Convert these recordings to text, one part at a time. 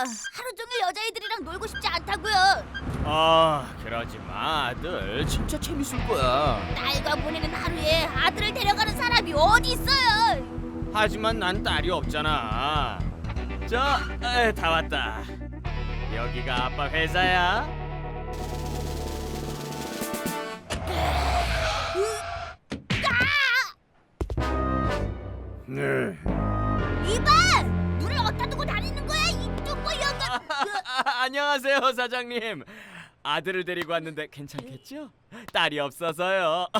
하루 종일 여자애들이랑 놀고 싶지 않다고요. 아 그러지 마 아들 진짜 재밌을 거야 딸과 보내는 하루에 아들을 데려가는 사람이 어디 있어요? 하지만 난 딸이 없잖아 자, 에, 다 왔다 여기가 아빠 회사야 네. 이봐! 눈을 어디다 두고 다니는 거야? 이 뚱보 영감. 안녕하세요 사장님. 아들을 데리고 왔는데 괜찮겠죠? 딸이 없어서요.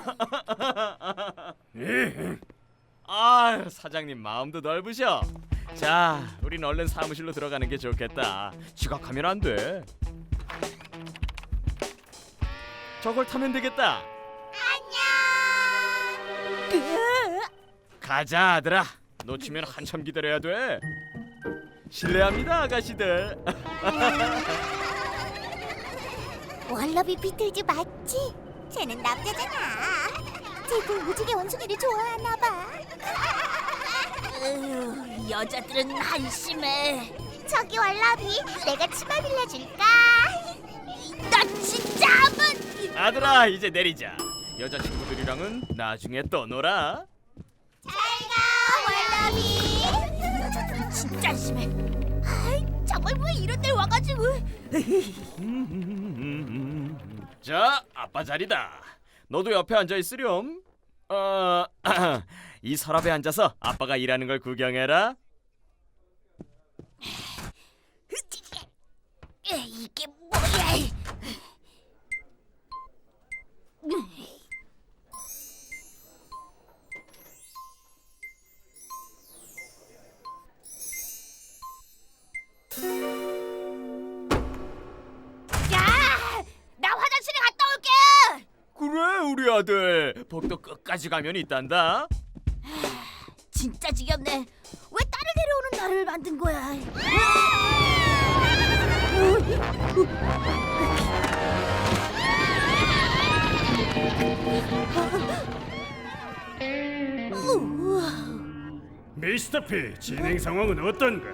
아 사장님 마음도 넓으셔. 자 우린 얼른 사무실로 들어가는 게 좋겠다. 지각하면 안돼. 저걸 타면 되겠다. 가자 아들아. 놓치면 한참 기다려야 돼 실례합니다 아가씨들 월러비 비틀즈 맞지? 쟤는 남자잖아. 쟤도 무지개 원숭이를 좋아하나 봐. 으, 여자들은 한심해. 저기 월러비, 내가 치마 빌려줄까? 나 진짜 한번. 아들아 이제 내리자 여자친구들이랑은 나중에 또 놀아 잘가 월러비. 데 와가지고? 자 아빠 자리다 너도 옆에 앉아 있으렴 어, 이 서랍에 앉아서 아빠가 일하는 걸 구경해라 에, 이게 뭐야? 야! 끝까지 가면 있단다 진짜 지겹네. 왜 딸을 데려오는 나를 만든 거야? 미스터 P 진행 상황은 어떤가?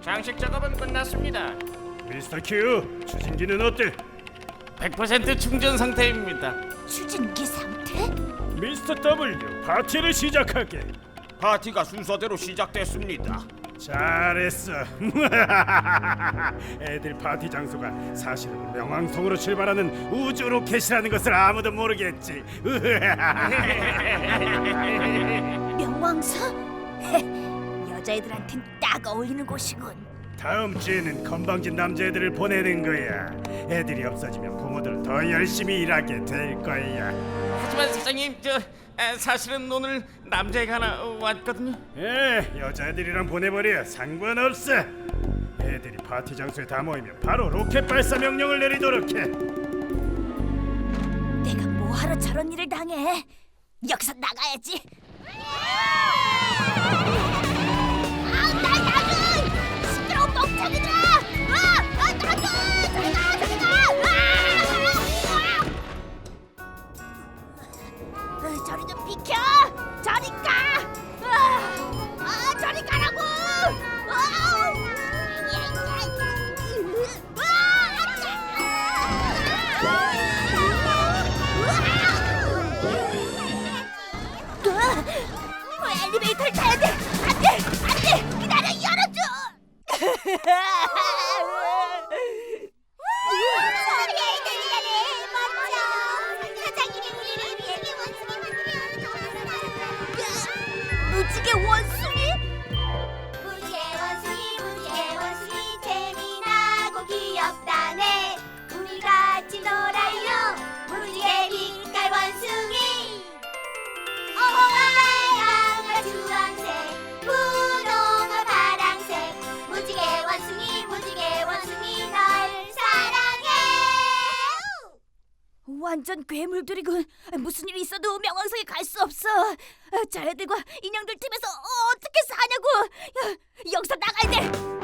장식 작업은 끝났습니다 미스터 Q 추진기는 어때? 100% 충전 상태입니다 추진기 상태? 미스터 W 파티를 시작하게. 파티가 순서대로 시작됐습니다 잘했어. 애들 파티 장소가 사실은 명왕성으로 출발하는 우주 로켓이라는 것을 아무도 모르겠지. 명왕사? 헤, 여자애들한텐 딱 어울리는 곳이군. 다음 주에는 건방진 남자애들을 보내는 거야. 애들이 없어지면 부모들 더 열심히 일하게 될 거야. 하지만 사장님 저 아, 사실은 오늘 남자애가 하나 어, 왔거든요. 에 여자애들이랑 보내버려 상관없어. 애들이 파티 장소에 다 모이면 바로 로켓 발사 명령을 내리도록 해. 내가 뭐하러 저런 일을 당해? 여기서 나가야지. 완전 괴물들이군. 무슨 일이 있어도 명왕성에 갈 수 없어. 저 애들과 인형들 팀에서 어떻게 사냐고. 야, 여기서 나가야 돼.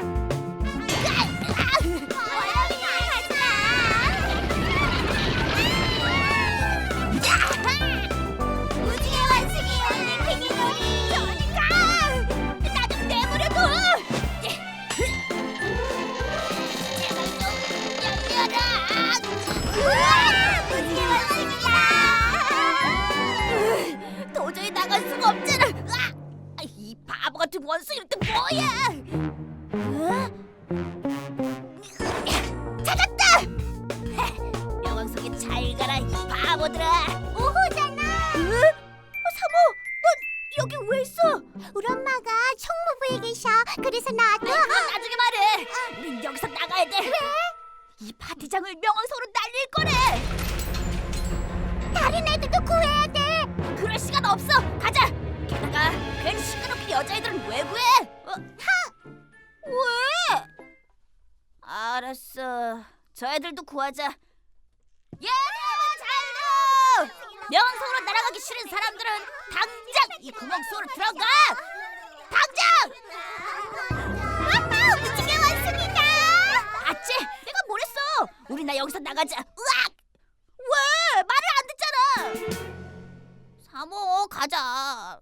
같은 원숭이는 또 뭐야? 어? 찾았다! 명왕석에 잘 가라 이 바보들아. 오호잖아. 응? 어, 사모, 넌 여기 왜 있어? 우리 엄마가 총무부에 계셔. 그래서 나도 그건 나중에 말해. 우린 여기서 나가야 돼. 이 파티장을 명왕석으로 날릴 거래. 다른 애들도 구해야 돼. 그럴 시간 없어. 가자. 게다가 괜히 시끄럽게 여자애들은 왜 구해? 어? 하! 왜? 알았어. 저 애들도 구하자. 여러분 잘 들어. 명왕성으로 날아가기 싫은 사람들은 당장 이 구멍 속으로 들어가. 당장. 아빠 무지개 원숭이다. 아찌, 내가 뭐랬어? 우리 나 여기서 나가자. 으악! 왜? 말을 안 듣잖아. 사모 가자.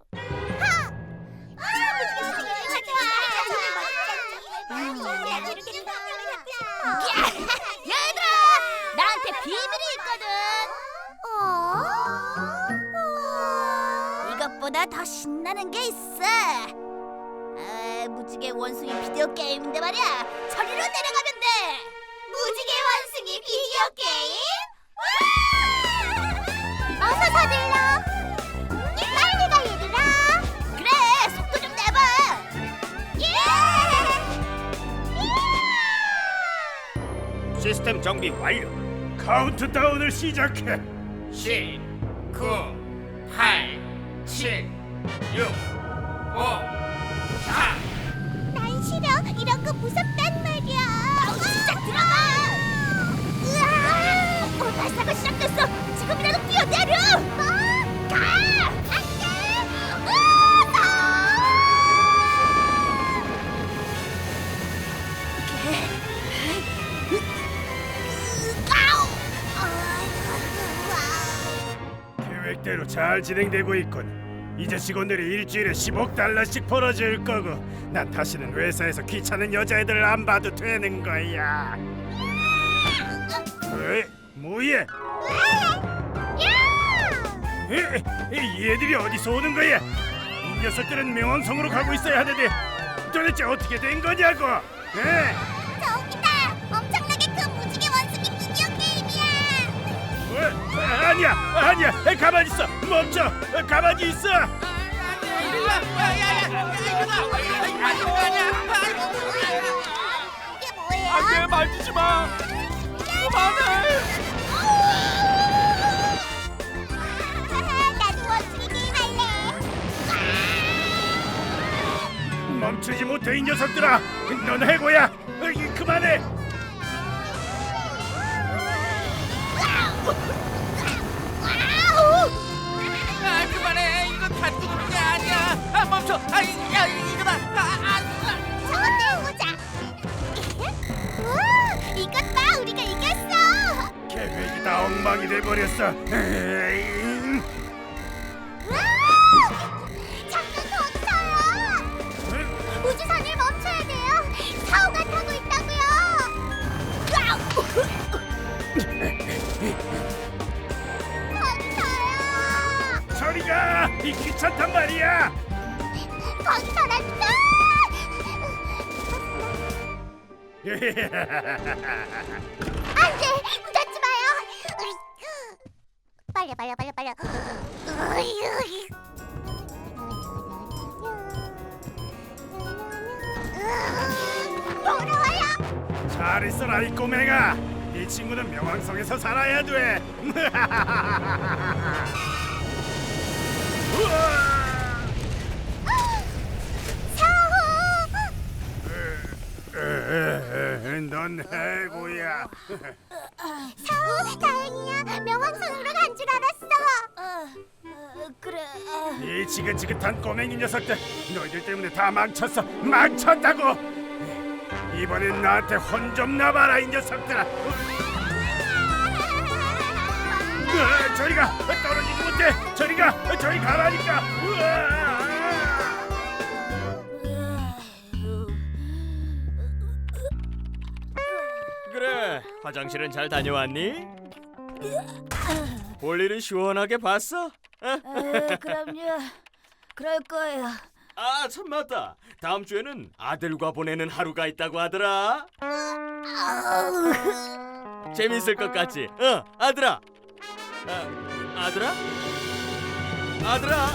더 신나는 게 있어. 아, 무지개 원숭이 비디오 게임인데 말이야. 저리로 내려가면 돼. 무지개 원숭이 비디오 게임? 어서 서둘러. 빨리 가 얘들아. 그래, 속도 좀 내봐. 예! 시스템 정비 완료. 카운트다운을 시작해. 10, 9, 8, 7, 6, 5, 4. 난 싫어. 이런 거 무섭단 말이야. 진짜 들어가. 으아! 어, 발사가 시작됐어. 지금이라도 뛰어내려. 어? 가. 안돼. 계획대로 잘 진행되고 있군. 이제 직원들이 일주일에 10억 달러씩 벌어줄 거고, 난 다시는 회사에서 귀찮은 여자애들을 안 봐도 되는 거야. 왜? 뭐야? 에, 에, 이 애들이 어디서 오는 거야? 이 녀석들은 명왕성으로 가고 있어야 하는데 도대체 어떻게 된 거냐고? 에? 아, 아니야, 아니야, 에, 가만히 있어, 멈춰, 어, 가만히 있어. 안돼 만지지 마. 그만해. 멈추지 못해 이 녀석들아, 넌 해고야. 그만해. 다 뚫는 게 아니야. 아, 멈춰. 아, 이- 야, 이거다. 아, 아, 아. 저것도 해보자. 우와, 이것 봐, 우리가 이겼어. 계획이 다 엉망이 돼버렸어. 에이, 우와, 자꾸 멈춰요. 우주선을 멈춰야 돼요. 사고가 타고 있다고요. 멈춰 저리가, 이 귀찮단 말이야. 거기서라니까. 안돼, 묻지 마요. 빨려, 빨려, 빨려, 빨려. 돌아와요. 잘 있어라 이 꼬맹아. 이 친구는 명왕성에서 살아야 돼. 에, 넌 해고야. 사후, 다행이야. 명왕성으로 간 줄 알았어. 어, 어, 그래. 아. 이 지긋지긋한 꼬맹이 녀석들 너희들 때문에 다 망쳤어 망쳤다고 이번엔 나한테 혼 좀 나봐라 이 녀석들아 으아, 저리가 떨어지지 못해 저리가 저리 가라니까 으아. 그래 화장실은 잘 다녀왔니? 볼일은 시원하게 봤어? 어? 아, 그럼요. 그럴 거예요. 아, 참 맞다. 다음 주에는 아들과 보내는 하루가 있다고 하더라. 재밌을 것 같지? 어, 아들아. 아, 아들아? 아들아.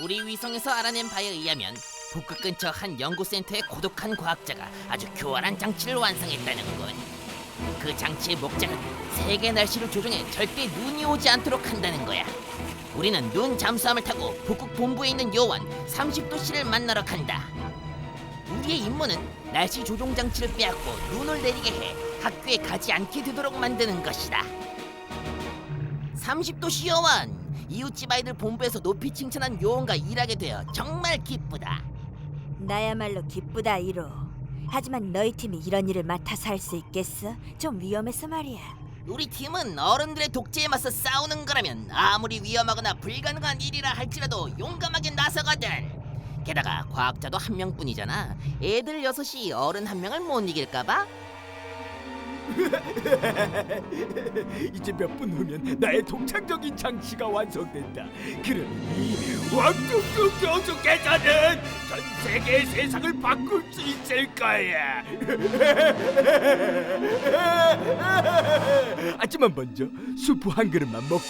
우리 위성에서 알아낸 바에 의하면 북극 근처 한 연구센터의 고독한 과학자가 아주 교활한 장치를 완성했다는군. 그 장치의 목적은 세계 날씨를 조종해 절대 눈이 오지 않도록 한다는 거야. 우리는 눈 잠수함을 타고 북극 본부에 있는 요원 30도씨를 만나러 간다. 우리의 임무는 날씨 조종 장치를 빼앗고 눈을 내리게 해 학교에 가지 않게 되도록 만드는 것이다. 30도씨 요원 이웃집 아이들 본부에서 높이 칭찬한 요원과 일하게 되어 정말 기쁘다. 나야말로 기쁘다 이로. 하지만 너희 팀이 이런 일을 맡아서 할 수 있겠어? 좀 위험해서 말이야. 우리 팀은 어른들의 독재에 맞서 싸우는 거라면 아무리 위험하거나 불가능한 일이라 할지라도 용감하게 나서거든. 게다가 과학자도 한 명뿐이잖아. 애들 여섯이 어른 한 명을 못 이길까봐? 이제 몇 분 후면 나의 독창적인 장치가 완성된다. 그러니 왕뚱뚱 교수께서는 전 세계의 세상을 바꿀 수 있을 거야. 하지만 먼저 수프 한 그릇만 먹고.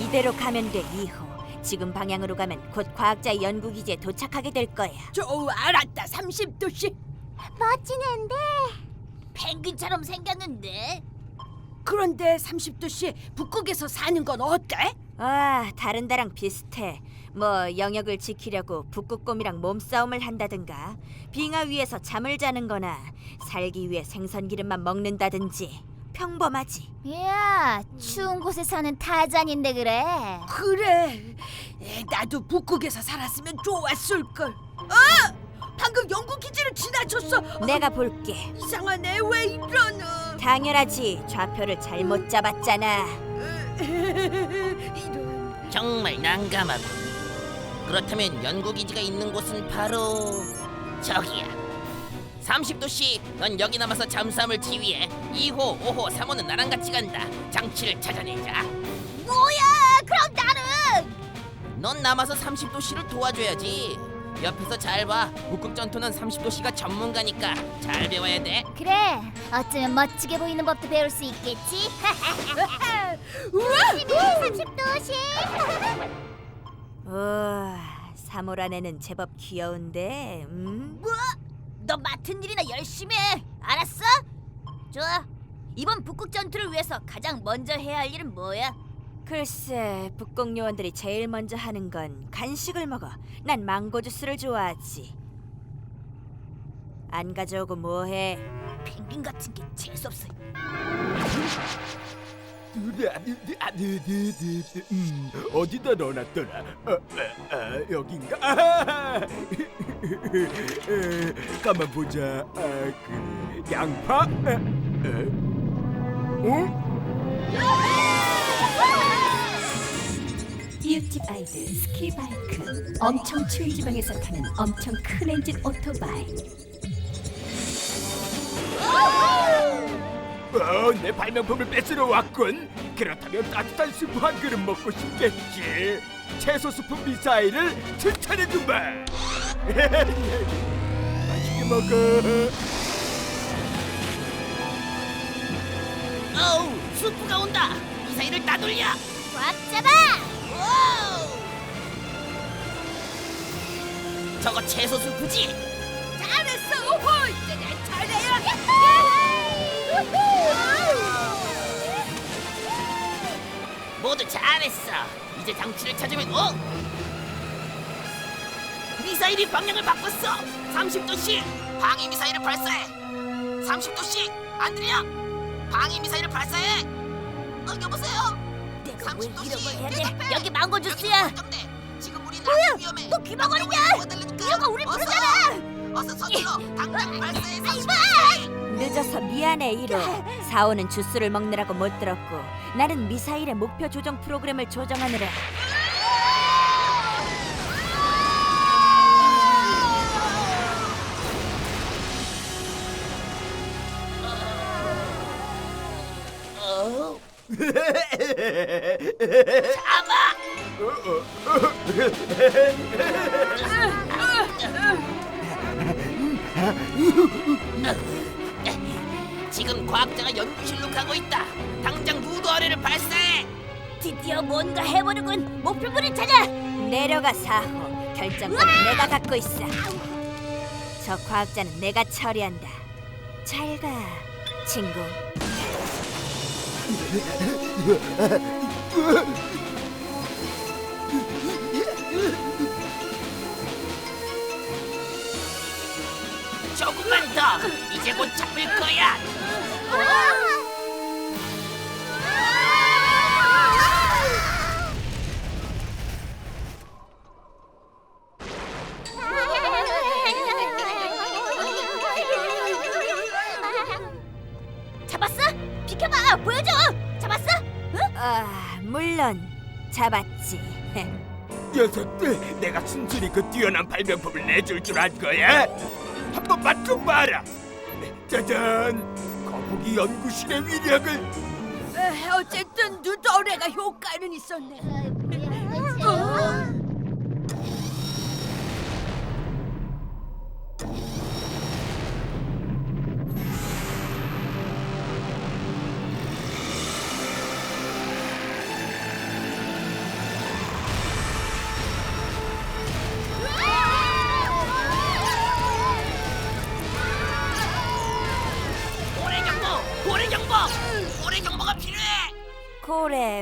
이대로 가면 돼 이호. 지금 방향으로 가면 곧 과학자 연구 기지에 도착하게 될 거야. 좋아 알았다 30도씨 멋지는데 펭귄처럼 생겼는데. 그런데 30도씨 북극에서 사는 건 어때? 아, 다른 데랑 비슷해. 뭐 영역을 지키려고 북극곰이랑 몸싸움을 한다든가, 빙하 위에서 잠을 자는 거나 살기 위해 생선 기름만 먹는다든지 평범하지. 야 추운 곳에 사는 타잔인데 그래 그래 에, 나도 북극에서 살았으면 좋았을걸 아! 방금 영국 기지를 지나쳤어 내가 볼게. 이상하네 왜 이러노 당연하지. 좌표를 잘못 잡았잖아. 이런 정말 난감하고. 그렇다면 연구기지가 있는 곳은 바로 저기야. 30도씨, 넌 여기 남아서 잠수함을 지휘해. 2호, 5호, 3호는 나랑 같이 간다. 장치를 찾아내자. 뭐야 그럼 나는 넌 남아서 30도씨를 도와줘야지. 옆에서 잘 봐. 북극 전투는 30도씨가 전문가니까 잘 배워야 돼. 그래 어쩌면 멋지게 보이는 법도 배울 수 있겠지 우와 30도씨 우와, 사모란 애는 제법 귀여운데. 음? 뭐? 너 맡은 일이나 열심히 해 알았어? 좋아 이번 북극 전투를 위해서 가장 먼저 해야 할 일은 뭐야? 글쎄, 북극 요원들이 제일 먼저 하는 건 간식을 먹어. 난 망고 주스를 좋아하지. 안 가져오고 뭐해? 펭귄 같은 게 재수없어 음, 어디다 넣어놨더라? 어, 어, 어, 여긴가? 에, 가만 보자. 아, 그래. 양파? 에, 에? 어? 이웃집 아이들 스키바이크 엄청 추운 지방에서 타는 엄청 큰 엔진 오토바이 어, 내 발명품을 뺏으러 왔군. 그렇다면 따뜻한 스프 한 그릇 먹고 싶겠지. 채소 스프 미사일을 칭찬해주마. 맛있게 먹어. 어우, 수프가 온다. 미사일을 따돌려. 꽉 잡아 저거 채소 수프지? 잘했어 오호 이제 내 차례야 모두 잘했어. 이제 장치를 찾으면 어? 미사일이 방향을 바꿨어. 30도씨 방위 미사일을 발사해. 30도씨 안 들려? 방위 미사일을 발사해. 어 여보세요. 내가 왜 30도 이런 씨, 걸 해야 돼? 대답해. 여기 망고 주스야 걱정돼. 지금 우리는 아주 위험해. 너 귀머거리냐? 도와달라니까. 이러가 우리 부르잖아 어서 서둘러. 당장 발사해. 아이, 30도 씨. 늦어서 미안해 이로 사오는 주스를 먹느라고 못 들었고 나는 미사일의 목표 조정 프로그램을 조정하느라 지금 과학자가 연구실로 가고 있다. 당장 누드 어뢰를 발사해. 드디어 뭔가 해보는군. 목표물을 찾아. 내려가 사호 결정권 내가 갖고 있어 저 과학자는 내가 처리한다 잘 가 친구 조금만 더. 이제 곧 잡힐 거야. 잡았어? 비켜봐. 보여줘. 잡았어? 응? 아 물론 잡았지 녀석들 내가 순순히 그 뛰어난 발명품을 내줄 줄 알 거야? 한번 맛좀 봐라 짜잔 거북이 연구실의 위력을 에, 어쨌든 누더래가 효과는 있었네.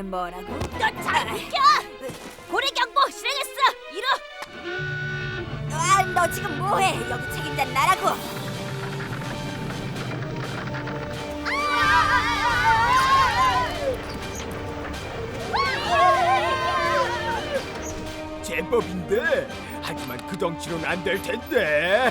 뭐라고? 너잘 비켜. 고래 경보 실행했어. 이로. 아너 지금 뭐해 여기 책임자는 나라고 제법인데 하지만 그 덩치로는 안 될 텐데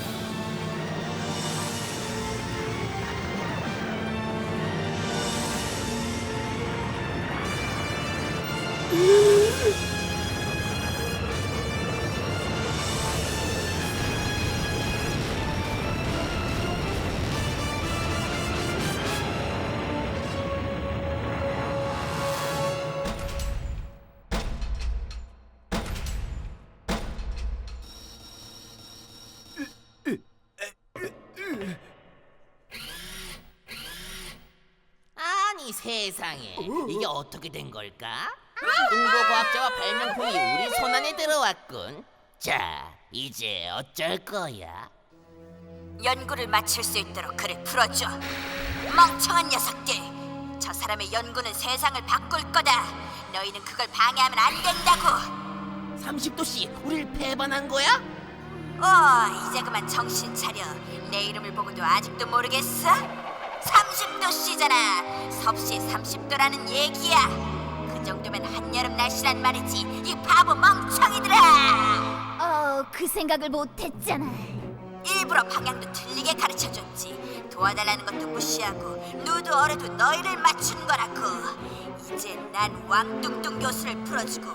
세상에 이게 어떻게 된 걸까? 뚱보 과학자와 발명품이 우리 손 안에 들어왔군. 자, 이제 어쩔 거야? 연구를 마칠 수 있도록 그를 풀어줘 멍청한 녀석들 저 사람의 연구는 세상을 바꿀 거다 너희는 그걸 방해하면 안 된다고 30도 씨, 우릴 배반한 거야? 어 이제 그만 정신 차려 내 이름을 보고도 아직도 모르겠어? 30도 씨잖아. 섭씨 30도라는 얘기야. 그 정도면 한여름 날씨란 말이지. 이 바보 멍청이들아! 어, 그 생각을 못했잖아. 일부러 방향도 틀리게 가르쳐줬지. 도와달라는 것도 무시하고 누드 어뢰도 너희를 맞춘 거라고. 이제 난 왕뚱뚱 교수를 풀어주고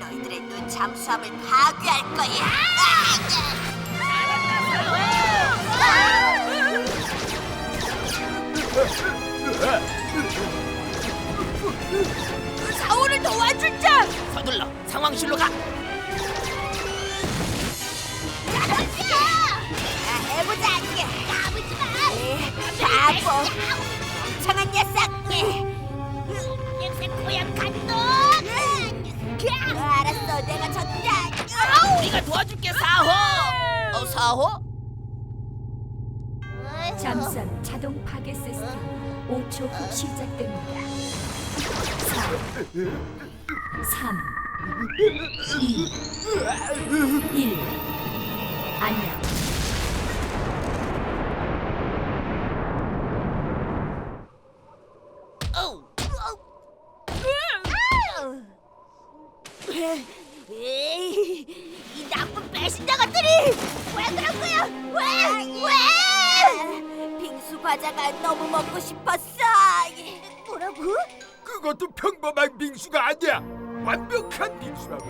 너희들의 눈 잠수함을 파괴할 거야 사오를 도와주자. 서둘러 상황실로 가. 아, 해보자 까부지 마 바보 멍청한 녀석 냄새 고약 간도. 알았어 내가 졌다 우리가 도와줄게 사호. 어 사호? 자동 파괴 시스템 5초 후 시작됩니다. 4 3 2 1 완벽한 빙수라고.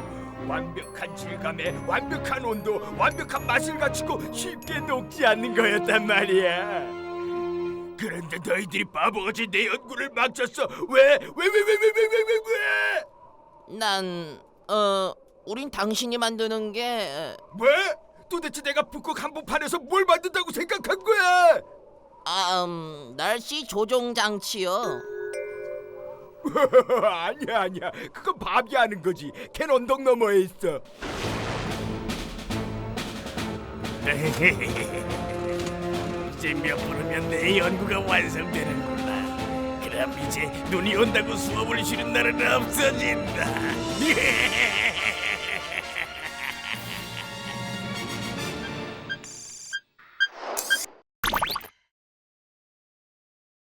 완벽한 질감에 완벽한 온도, 완벽한 맛을 갖추고 쉽게 녹지 않는 거였단 말이야. 그런데 너희들이 바보같이 내 연구를 막쳤어. 왜? 왜? 왜? 왜? 왜? 왜? 왜? 왜? 왜? 난 어, 우린 당신이 만드는 게 왜? 도대체 내가 북극 한복판에서 뭘 만든다고 생각한 거야? 아, 음, 날씨 조종 장치요. 아니야 아니야 그건 밥이 하는 거지 캔 언덕 너머에 있어 이제 몇분 후면 내 연구가 완성되는구나. 그럼 이제 눈이 온다고 수업을 쉬는 날은 없어진다.